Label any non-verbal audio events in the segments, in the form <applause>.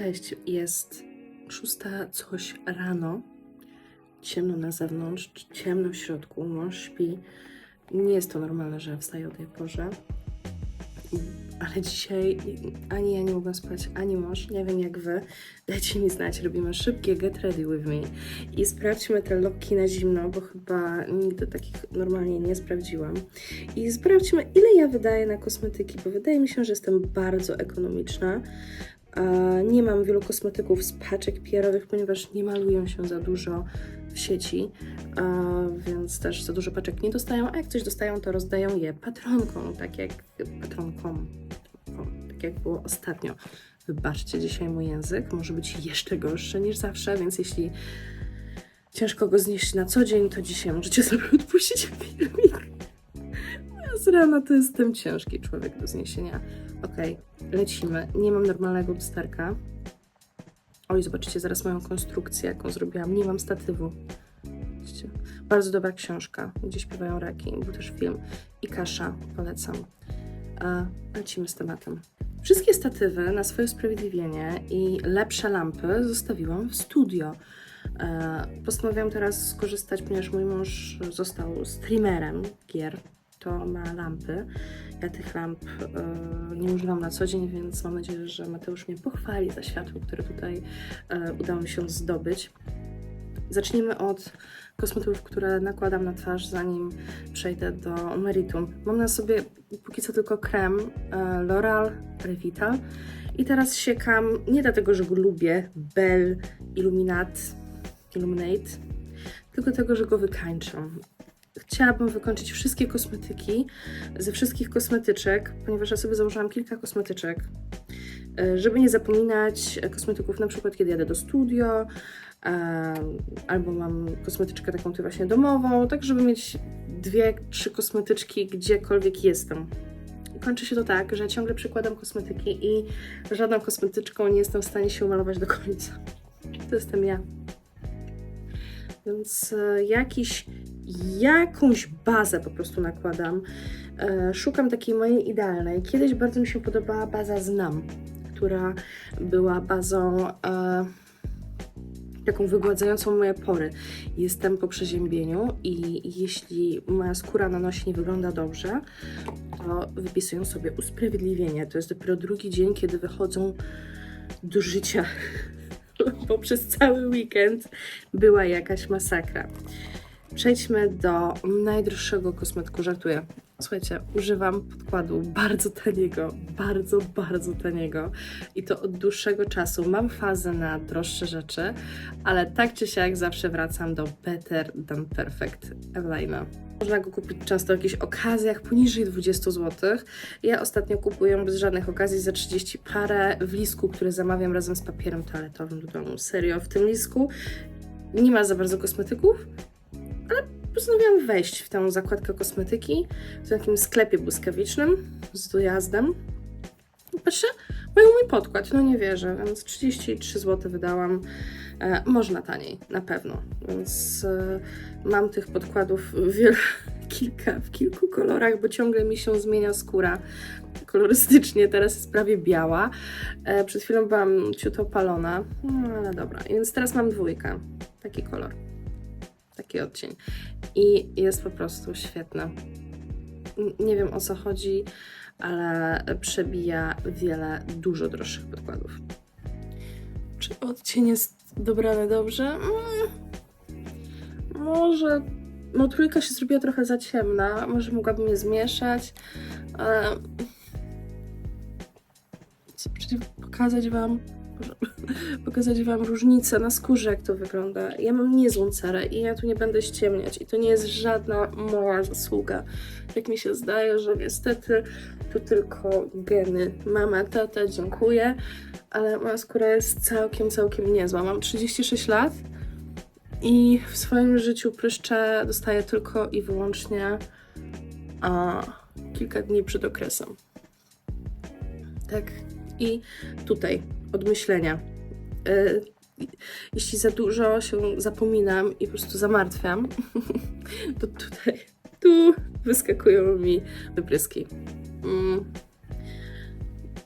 Cześć, jest szósta coś rano. Ciemno na zewnątrz, ciemno w środku, mąż śpi. Nie jest to normalne, że wstaję o tej porze. Ale dzisiaj ani ja nie mogłam spać, ani mąż. Nie wiem jak wy. Dajcie mi znać, robimy szybkie get ready with me. I sprawdźmy te loki na zimno, bo chyba nigdy takich normalnie nie sprawdziłam. I sprawdźmy, ile ja wydaję na kosmetyki, bo wydaje mi się, że jestem bardzo ekonomiczna. E, Nie mam wielu kosmetyków z paczek PR-owych, ponieważ nie malują się za dużo w sieci, e, więc też za dużo paczek nie dostają, a jak coś dostają, to rozdają je patronkom, tak jak patronkom, tak jak było ostatnio. Wybaczcie dzisiaj mój język, może być jeszcze gorszy niż zawsze, więc jeśli ciężko go znieść na co dzień, to dzisiaj możecie <laughs> sobie odpuścić filmik. Z rana to jestem ciężki człowiek do zniesienia. Okej, lecimy. Nie mam normalnego lusterka. Oj, zobaczycie zaraz moją konstrukcję, jaką zrobiłam. Nie mam statywu. Bardzo dobra książka, gdzie śpiewają raki. Był też film. I kasza, polecam. A lecimy z tematem. Wszystkie statywy na swoje usprawiedliwienie i lepsze lampy zostawiłam w studio. E, Postanowiłam teraz skorzystać, ponieważ mój mąż został streamerem gier, to ma lampy. Ja tych lamp e, nie używam na co dzień, więc mam nadzieję, że Mateusz mnie pochwali za światło, które tutaj e, udało mi się zdobyć. Zacznijmy od kosmetyków, które nakładam na twarz, zanim przejdę do meritum. Mam na sobie póki co tylko krem e, L'Oreal Revital i teraz siekam, nie dlatego, że go lubię, Bell Illuminate, Illuminate, tylko dlatego, że go wykańczam. Chciałabym wykończyć wszystkie kosmetyki ze wszystkich kosmetyczek, ponieważ ja sobie założyłam kilka kosmetyczek, e, żeby nie zapominać kosmetyków, na przykład kiedy jadę do studio, e, albo mam kosmetyczkę taką tu właśnie domową, tak żeby mieć dwie, trzy kosmetyczki gdziekolwiek jestem. Kończy się to tak, że ciągle przykładam kosmetyki i żadną kosmetyczką nie jestem w stanie się umalować do końca. To jestem ja. Więc e, jakiś, jakąś bazę po prostu nakładam. E, szukam takiej mojej idealnej. Kiedyś bardzo mi się podobała baza Znam, która była bazą e, taką wygładzającą moje pory. Jestem po przeziębieniu i jeśli moja skóra na nosie nie wygląda dobrze, to wypisuję sobie usprawiedliwienie. To jest dopiero drugi dzień, kiedy wychodzą do życia <laughs> bo przez cały weekend była jakaś masakra. Przejdźmy do najdroższego kosmetyku. Żartuję. Słuchajcie, używam podkładu bardzo taniego, bardzo, bardzo taniego i to od dłuższego czasu. Mam fazę na droższe rzeczy, ale tak czy siak zawsze wracam do Better Than Perfect Evelina. Można go kupić często w jakichś okazjach poniżej 20 zł. Ja ostatnio kupuję bez żadnych okazji za 30 parę w lisku, który zamawiam razem z papierem toaletowym do domu. Serio, w tym lisku nie ma za bardzo kosmetyków, postanowiłam wejść w tę zakładkę kosmetyki w takim sklepie błyskawicznym z dojazdem. I patrzę, mają mój podkład, no nie wierzę, więc 33 zł wydałam. E, można taniej, na pewno. Więc e, mam tych podkładów wiele, <laughs> kilka, w kilku kolorach, bo ciągle mi się zmienia skóra kolorystycznie. Teraz jest prawie biała. E, przed chwilą byłam ciut opalona, no ale dobra. Więc teraz mam dwójkę. Taki kolor. Taki odcień. I jest po prostu świetny. Nie wiem o co chodzi, ale przebija wiele dużo droższych podkładów. Czy odcień jest dobrany dobrze? Mm, może. No, trójka się zrobiła trochę za ciemna. Może mogłabym je zmieszać. Ale. Przecież pokazać Wam. <laughs> Pokazać Wam różnicę na skórze, jak to wygląda. Ja mam niezłą cerę i ja tu nie będę ściemniać. I to nie jest żadna moja zasługa. Jak mi się zdaje, że niestety to tylko geny. Mama, tata, dziękuję ale moja skóra jest całkiem, całkiem niezła. Mam 36 lat i w swoim życiu pryszcze dostaję tylko i wyłącznie a, kilka dni przed okresem. Tak. I tutaj od myślenia. Y, jeśli za dużo się zapominam i po prostu zamartwiam, <laughs> to tutaj, tu wyskakują mi wypryski. Mm.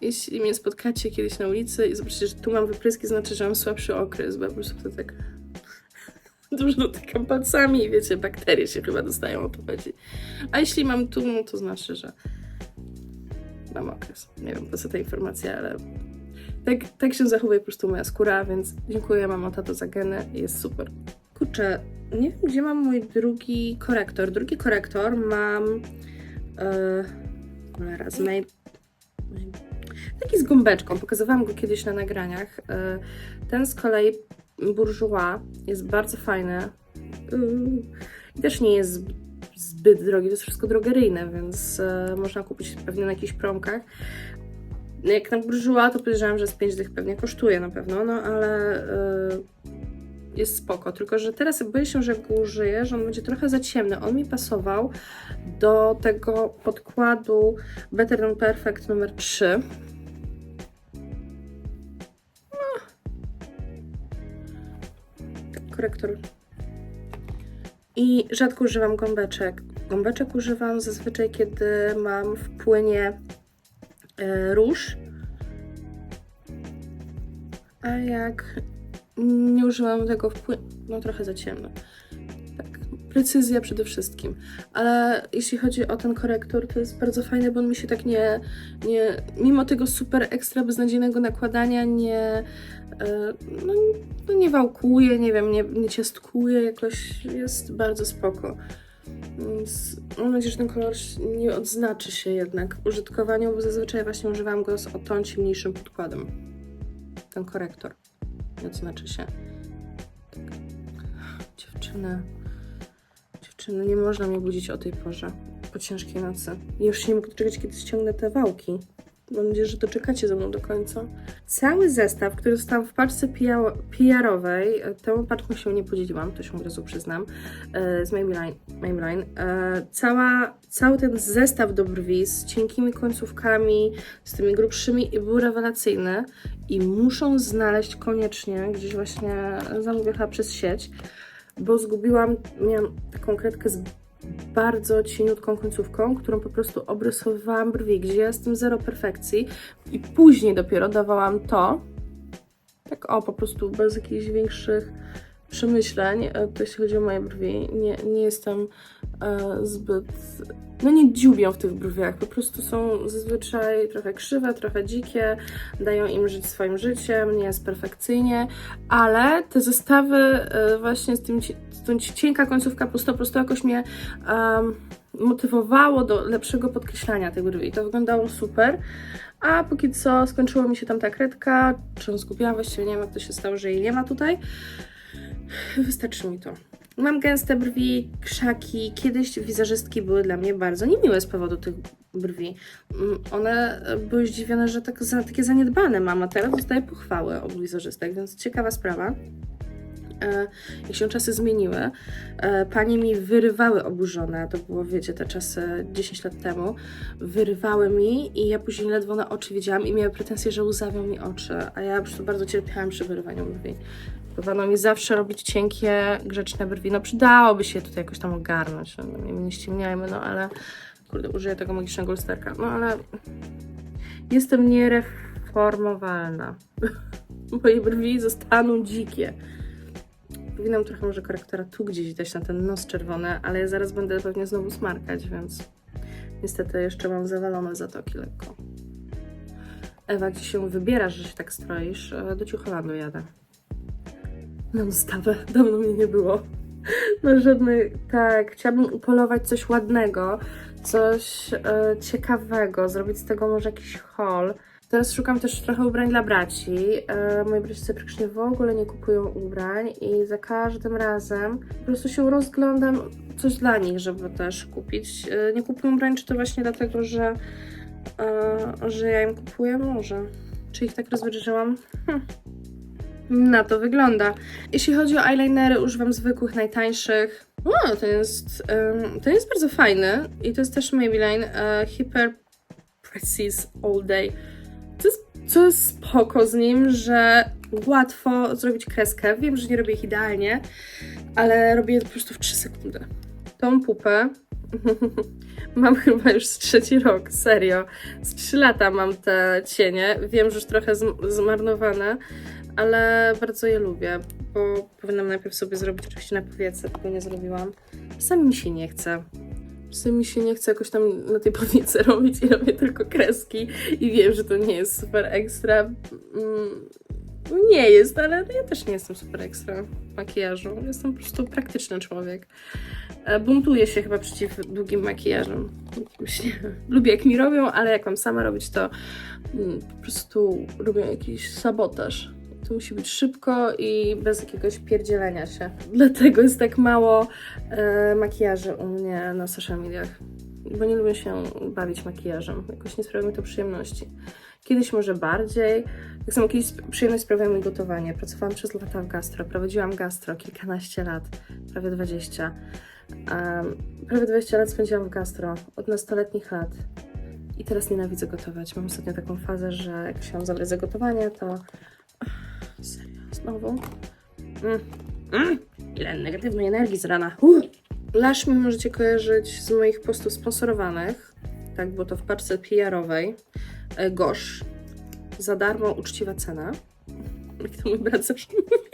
jeśli mnie spotkacie kiedyś na ulicy i zobaczycie, że tu mam wypryski, znaczy, że mam słabszy okres, bo po prostu wtedy tak <laughs> dużo dotykam palcami i wiecie, bakterie się chyba dostają, o to chodzi. A jeśli mam tu, no to znaczy, że mam okres. Nie wiem po co ta informacja, ale tak, tak się zachowuje po prostu moja skóra, więc dziękuję mamo, tato za geny, jest super. Kurczę, nie wiem gdzie mam mój drugi korektor. Drugi korektor mam yy, cholera, z May... taki z gąbeczką, pokazywałam go kiedyś na nagraniach. Yy, ten z kolei Bourjois jest bardzo fajny. Yy, też nie jest zb- zbyt drogi, to jest wszystko drogeryjne, więc yy, można kupić pewnie na jakichś promkach. No Jak na Bourjois, to podejrzewam, że z 5 dych pewnie kosztuje na pewno, no ale yy, jest spoko. Tylko, że teraz boję się, że jak użyję, że on będzie trochę za ciemny. On mi pasował do tego podkładu Better Than Perfect numer 3. korektor. I rzadko używam gąbeczek. Gąbeczek używam zazwyczaj, kiedy mam w płynie róż. A jak nie używam tego w płynie, no trochę za ciemno. Tak, precyzja przede wszystkim. Ale jeśli chodzi o ten korektor, to jest bardzo fajny, bo on mi się tak nie, nie mimo tego super ekstra beznadziejnego nakładania nie, e, no, no nie wałkuje, nie wiem, nie, nie ciastkuje, jakoś jest bardzo spoko. Więc mam nadzieję, że ten kolor nie odznaczy się jednak w użytkowaniu, bo zazwyczaj właśnie używam go z o ton ciemniejszym podkładem. Ten korektor nie odznaczy się. Tak. Dziewczyny, dziewczyny, nie można mnie budzić o tej porze, po ciężkiej nocy. Już się nie mogę doczekać, kiedy ściągnę te wałki. Mam nadzieję, że doczekacie ze mną do końca. Cały zestaw, który dostałam w paczce PR-owej, temu paczką się nie podzieliłam, to się od razu przyznam, e, z Maybelline. E, Cała, cały ten zestaw do brwi z cienkimi końcówkami, z tymi grubszymi był rewelacyjny i muszą znaleźć koniecznie, gdzieś właśnie zamówię chyba przez sieć, bo zgubiłam, miałam taką kredkę z bardzo cieniutką końcówką, którą po prostu obrysowywałam brwi, gdzie ja tym zero perfekcji i później dopiero dawałam to, tak o, po prostu bez jakichś większych przemyśleń, e, jeśli chodzi o moje brwi, nie, nie jestem e, zbyt, no nie dziubią w tych brwiach, po prostu są zazwyczaj trochę krzywe, trochę dzikie, dają im żyć swoim życiem, nie jest perfekcyjnie, ale te zestawy e, właśnie z tym, tą cienka końcówka po prostu, jakoś mnie em, motywowało do lepszego podkreślania tych brwi. To wyglądało super, a póki co skończyła mi się tam ta kredka, czy ją właściwie nie wiem jak to się stało, że jej nie ma tutaj. Wystarczy mi to. Mam gęste brwi, krzaki. Kiedyś wizerzystki były dla mnie bardzo niemiłe z powodu tych brwi. Mm, One były zdziwione, że tak, za, takie zaniedbane mam, a teraz dostaję pochwały od wizerzystek, więc ciekawa sprawa. E, Jak się czasy zmieniły, e, panie mi wyrywały oburzone, to było, wiecie, te czasy 10 lat temu, wyrywały mi i ja później ledwo na oczy widziałam i miały pretensje, że łzawią mi oczy, a ja bardzo cierpiałam przy wyrywaniu brwi. Próbowano mi zawsze robić cienkie, grzeczne brwi. No przydałoby się tutaj jakoś tam ogarnąć. No, nie, nie ściemniajmy, no ale kurde, użyję tego magicznego lusterka. No ale jestem niereformowalna. <laughs> Moje brwi zostaną dzikie. Powinnam trochę może korektora tu gdzieś dać na ten nos czerwony, ale ja zaraz będę pewnie znowu smarkać, więc niestety jeszcze mam zawalone zatoki lekko. Ewa, gdzie się wybierasz, że się tak stroisz? E, Do Ciucholandu jadę. Na ustawę. Dawno mnie nie było. Na żadnej. Tak, chciałabym upolować coś ładnego, coś e, ciekawego, zrobić z tego może jakiś haul. Teraz szukam też trochę ubrań dla braci. E, moi bracice praktycznie w ogóle nie kupują ubrań i za każdym razem po prostu się rozglądam coś dla nich, żeby też kupić. E, nie kupują ubrań, czy to właśnie dlatego, że, e, że ja im kupuję? Może. Czy ich tak rozwydrzyłam? Hm. Na to wygląda. Jeśli chodzi o eyelinery, używam zwykłych, najtańszych. O, to jest, to jest bardzo fajny i to jest też Maybelline e, Hyper Precise All Day. To jest, co jest spoko z nim, że łatwo zrobić kreskę. Wiem, że nie robię ich idealnie, ale robię je po prostu w 3 sekundy. Tą pupę <laughs> Mam chyba już z trzeci rok, serio. Z trzy lata mam te cienie. Wiem, że już trochę zm- zmarnowane, ale bardzo je lubię, bo powinnam najpierw sobie zrobić oczywiście na powiece, tego nie zrobiłam. Czasami mi się nie chce. Czasami mi się nie chce jakoś tam na tej powiece <laughs> robić i robię tylko kreski i wiem, że to nie jest super ekstra. Mm, nie jest, ale ja też nie jestem super ekstra w makijażu. Jestem po prostu praktyczny człowiek. E, Buntuję się chyba przeciw długim makijażom. <laughs> Lubię jak mi robią, ale jak mam sama robić, to mm, po prostu robię jakiś sabotaż. To musi być szybko i bez jakiegoś pierdzielenia się. Dlatego jest tak mało e, makijaży u mnie na social mediach. Bo nie lubię się bawić makijażem. Jakoś nie sprawia mi to przyjemności. Kiedyś może bardziej. Tak samo kiedyś przyjemność sprawiało mi gotowanie. Pracowałam przez lata w gastro. Prowadziłam gastro kilkanaście lat, prawie 20. Um, prawie 20 lat spędziłam w gastro, od nastoletnich lat. I teraz nienawidzę gotować. Mam ostatnio taką fazę, że jak się zabrać za gotowanie, to... Znowu? Mm. Mm. Ile negatywnej energii z rana. Uh. Lash mi możecie kojarzyć z moich postów sponsorowanych. Tak, było to w paczce PR-owej. E, Gosh. Za darmo, uczciwa cena. Jak <laughs> to mój brat zawsze mówi.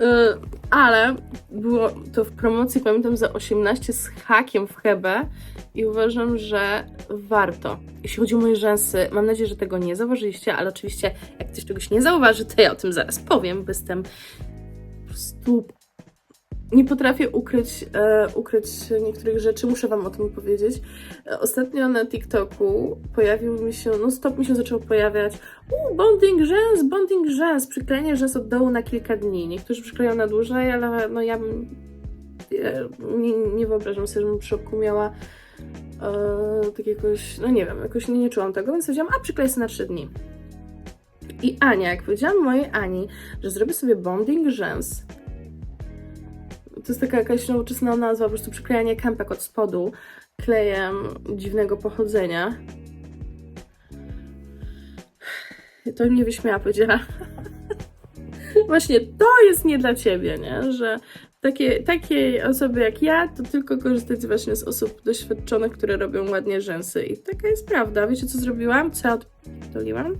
E, Ale było to w promocji, pamiętam, za 18 z hakiem w Hebe i uważam, że warto. Jeśli chodzi o moje rzęsy, mam nadzieję, że tego nie zauważyliście, ale oczywiście jak ktoś czegoś nie zauważy, to ja o tym zaraz powiem, bo jestem po prostu... Nie potrafię ukryć, e, ukryć niektórych rzeczy, muszę Wam o tym powiedzieć. E, Ostatnio na TikToku pojawił mi się, no stop mi się zaczął pojawiać u, bonding rzęs, bonding rzęs, przyklejenie rzęs od dołu na kilka dni. Niektórzy przykleją na dłużej, ale no ja bym e, nie, nie wyobrażam sobie, żebym w środku miała e, tak jakoś, no nie wiem, jakoś nie, nie czułam tego, więc powiedziałam, a przykleję sobie na trzy dni. I Ania, jak powiedziałam mojej Ani, że zrobię sobie bonding rzęs, to jest taka jakaś nowoczesna nazwa, po prostu przyklejanie kępek od spodu klejem dziwnego pochodzenia. To mnie wyśmiała, powiedziała. <laughs> Właśnie to jest nie dla ciebie, nie? Że takie, takie osoby jak ja, to tylko korzystać właśnie z osób doświadczonych, które robią ładnie rzęsy. I taka jest prawda. Wiecie, co zrobiłam? Co ja odpaliłam?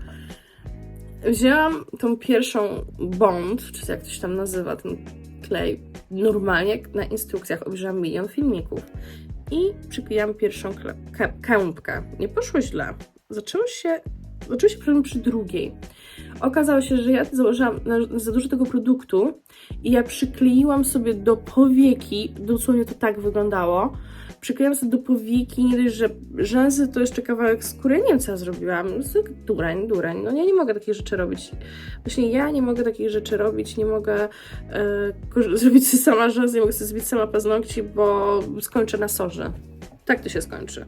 Wzięłam tą pierwszą bond, czy jak to się tam nazywa, ten klej, normalnie na instrukcjach obejrzałam milion filmików i przykleiłam pierwszą kępkę. Nie poszło źle. Zaczęło się, zaczął się problem przy drugiej. Okazało się, że ja założyłam za dużo tego produktu i ja przykleiłam sobie do powieki, dosłownie to tak wyglądało, przykleiłam sobie do powieki, nie dość, że rzęsy to jeszcze kawałek skóry, nie wiem co ja zrobiłam, no, tak durań, durań, no ja nie mogę takich rzeczy robić. Właśnie ja nie mogę takich rzeczy robić, nie mogę e, <laughs> zrobić sobie sama rzęsy, nie mogę sobie zrobić sama paznokci, bo skończę na sorze. Tak to się skończy.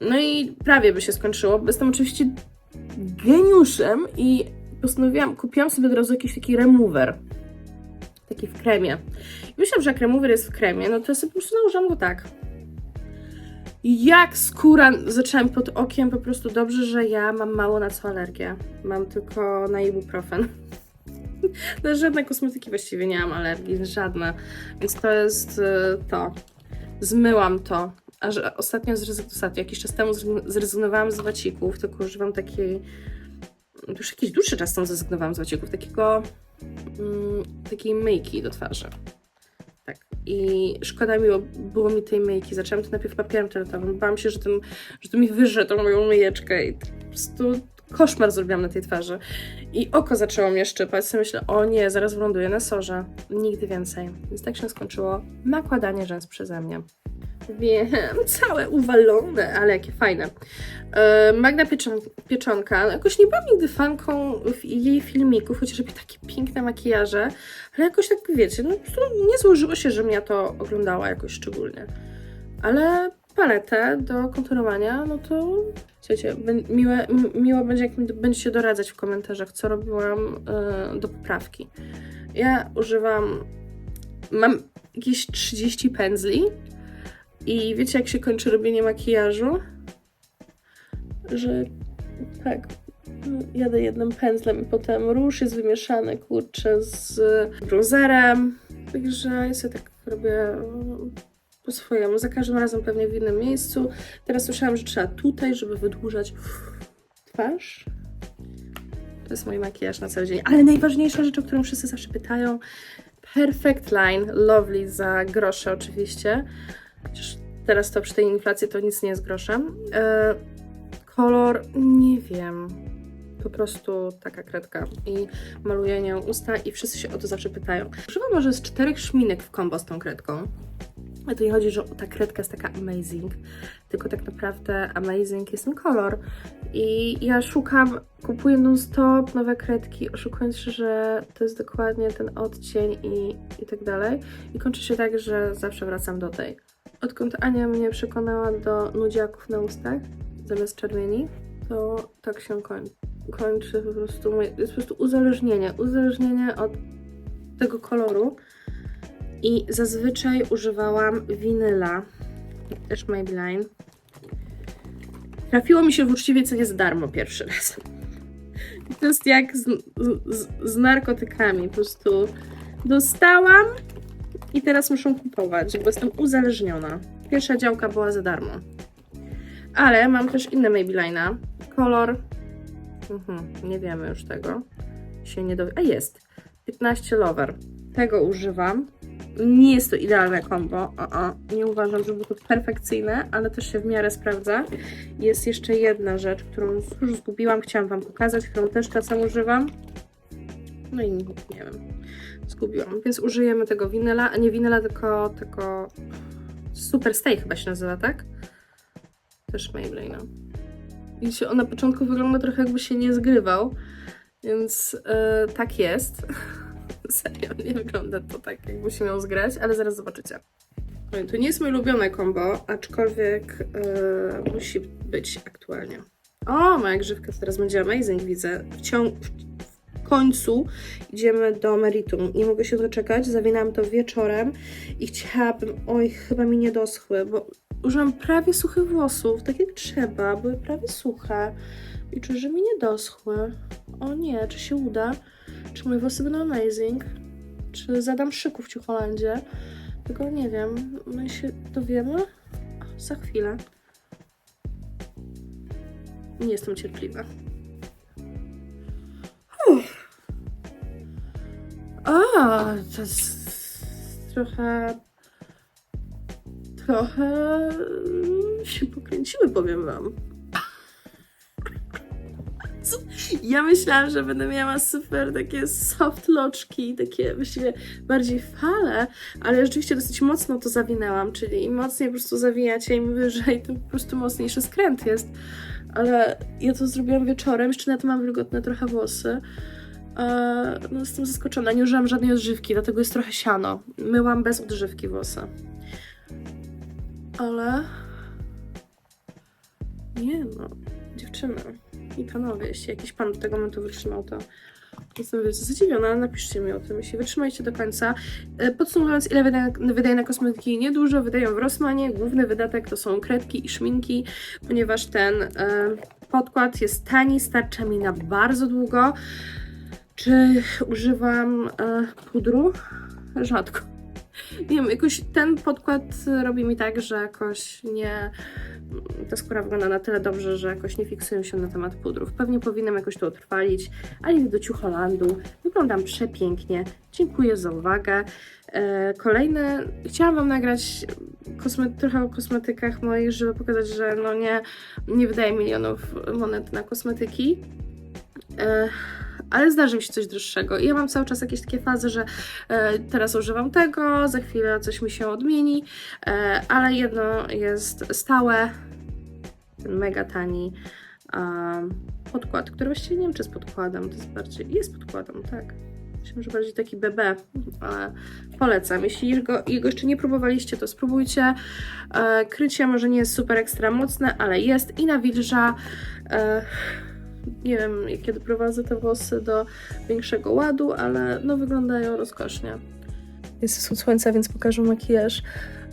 No i prawie by się skończyło, bo jestem oczywiście geniuszem i postanowiłam, kupiłam sobie od razu jakiś taki remover. Taki w kremie. Myślałam, że jak remover jest w kremie, no to ja sobie po prostu nałożyłam go tak. Jak skóra, zaczęłam pod okiem po prostu dobrze, że ja mam mało na co alergię. Mam tylko na ibuprofen. <laughs> Na żadne kosmetyki właściwie nie mam alergii, żadne. Więc to jest e, to. Zmyłam to. Ostatnio, zrezygn- ostatnio jakiś czas temu zrezygn- zrezygnowałam z wacików, tylko używam takiej. Już jakiś dłuższy czas temu zrezygnowałam z wacików, takiego. Mm, takiej myjki do twarzy. I szkoda mi było, mi tej myjki. Zaczęłam to najpierw papierem toaletowym. Bałam się, że, ten, że to mi wyżre tą moją myjeczkę i po prostu koszmar zrobiłam na tej twarzy. I oko zaczęło mnie szczypać. Sobie myślę, o nie, zaraz wyląduję na sorze. Nigdy więcej. Więc tak się skończyło nakładanie rzęs przeze mnie. Wiem, całe uwalone, ale jakie fajne. E, Magda Pieczon Pieczonka, no jakoś nie byłam nigdy fanką jej filmików, chociaż robi takie piękne makijaże, ale jakoś tak, wiecie, no nie złożyło się, żebym ja to oglądała jakoś szczególnie. Ale paletę do konturowania, no to słuchajcie, miłe, miło będzie, jak mi będziecie doradzać w komentarzach, co robiłam e, do poprawki. Ja używam, mam jakieś 30 pędzli, i wiecie, jak się kończy robienie makijażu? Że tak, jadę jednym pędzlem i potem róż jest wymieszany, kurczę, z bronzerem. Także ja sobie tak robię mm, po swojemu, za każdym razem pewnie w innym miejscu. Teraz słyszałam, że trzeba tutaj, żeby wydłużać twarz. To jest mój makijaż na cały dzień. Ale najważniejsza rzecz, o którą wszyscy zawsze pytają, Perfect Line Lovely za grosze oczywiście. Chociaż teraz to przy tej inflacji to nic nie jest groszem. E, kolor, nie wiem. Po prostu taka kredka i maluję nią usta i wszyscy się o to zawsze pytają. Używam może z czterech szminek w kombo z tą kredką. Ale to nie chodzi, że ta kredka jest taka amazing, tylko tak naprawdę amazing jest ten kolor. I ja szukam, kupuję non-stop nowe kredki, oszukując się, że to jest dokładnie ten odcień i, i tak dalej. I kończy się tak, że zawsze wracam do tej. Odkąd Ania mnie przekonała do nudziaków na ustach zamiast czerwieni, to tak się kończy. Po prostu, moje, jest po prostu uzależnienie. Uzależnienie od tego koloru. I zazwyczaj używałam winyla, też Maybelline. Trafiło mi się w uczciwie cenie za darmo pierwszy raz. To jest jak z, z, z narkotykami. Po prostu dostałam i teraz muszę kupować, bo jestem uzależniona. Pierwsza działka była za darmo. Ale mam też inne Maybelline'a. Kolor. Mhm, nie wiemy już tego. Się nie dowie. A jest. 15 Lover. Tego używam. Nie jest to idealne kombo. O, o. Nie uważam, żeby to perfekcyjne, ale też się w miarę sprawdza. Jest jeszcze jedna rzecz, którą już zgubiłam. Chciałam Wam pokazać, którą też czasem używam. No i nie wiem. Zgubiłam. Więc użyjemy tego winyla, a nie winyla, tylko tego Super Stay chyba się nazywa, tak? Też Maybelline. I się on na początku wygląda trochę jakby się nie zgrywał, więc e, tak jest. <laughs> Serio, nie wygląda to tak, jakby się miał zgrać, ale zaraz zobaczycie. To nie jest moje ulubione kombo, aczkolwiek e, musi być aktualnie. O, moja grzywka teraz będzie amazing, widzę. W, ciągu, w końcu idziemy do meritum. Nie mogę się doczekać, zawinęłam to wieczorem i chciałabym, oj, chyba mi nie doschły, bo użyłam prawie suchych włosów, tak jak trzeba, były prawie suche i czuję, że mi nie doschły. O nie, czy się uda? Czy moje włosy będą amazing? Czy zadam szyku w Ciucholandzie? Tego nie wiem. My się dowiemy za chwilę. Nie jestem cierpliwa. Uff. A, to jest trochę. Trochę się pokręciły, powiem wam. Ja myślałam, że będę miała super takie soft loczki, takie właściwie bardziej fale, ale rzeczywiście dosyć mocno to zawinęłam, czyli im mocniej po prostu zawijacie, im wyżej, tym po prostu mocniejszy skręt jest. Ale ja to zrobiłam wieczorem, jeszcze na to mam wilgotne trochę włosy. Eee, no jestem zaskoczona, nie użyłam żadnej odżywki, dlatego jest trochę siano. Myłam bez odżywki włosy. Ale... Nie no, dziewczyny i panowie, jeśli jakiś pan do tego momentu wytrzymał, to jestem zadziwiona, ale napiszcie mi o tym, jeśli wytrzymajcie do końca. E, Podsumowując, ile wydaje, wydaje na kosmetyki? Niedużo, wydają w Rossmanie. Główny wydatek to są kredki i szminki, ponieważ ten e, podkład jest tani, starcza mi na bardzo długo. Czy używam e, pudru? Rzadko. Nie wiem, jakoś ten podkład robi mi tak, że jakoś nie. Ta skóra wygląda na tyle dobrze, że jakoś nie fiksują się na temat pudrów. Pewnie powinnam jakoś to utrwalić, ale idę do Ciucholandu. Wyglądam przepięknie. Dziękuję za uwagę. E, kolejne. Chciałam Wam nagrać trochę o kosmetykach moich, żeby pokazać, że no nie, nie wydaję milionów monet na kosmetyki. E, ale zdarzy mi się coś droższego. I ja mam cały czas jakieś takie fazy, że e, teraz używam tego, za chwilę coś mi się odmieni, e, ale jedno jest stałe, ten mega tani podkład, który właściwie nie wiem, czy jest podkładem, to jest bardziej, jest podkładem, tak. Myślę, że bardziej taki BB, ale polecam. Jeśli go, jego jeszcze nie próbowaliście, to spróbujcie. Krycie może nie jest super ekstra mocne, ale jest i nawilża. E, nie wiem, kiedy prowadzę te włosy do większego ładu, ale no wyglądają rozkosznie. Jest wschód słońca, więc pokażę makijaż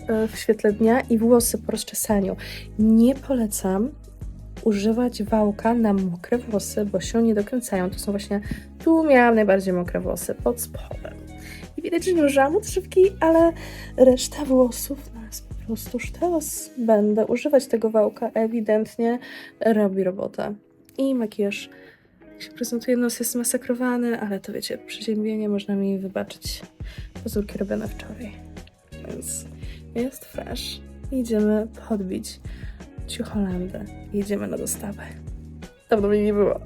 e, w świetle dnia i włosy po rozczesaniu. Nie polecam używać wałka na mokre włosy, bo się nie dokręcają. To są właśnie, tu miałam najbardziej mokre włosy, pod spodem. I widać, że nie użyłam odżywki, ale reszta włosów na po prostu teraz będę używać tego wałka. Ewidentnie robi robotę. I makijaż jak się prezentuje, nos jest zmasakrowany, ale to wiecie, przeziębienie można mi wybaczyć. Pazurki robione wczoraj. Więc jest fresh. Idziemy podbić ciucholandę. Jedziemy na dostawę. Dawno mnie nie było.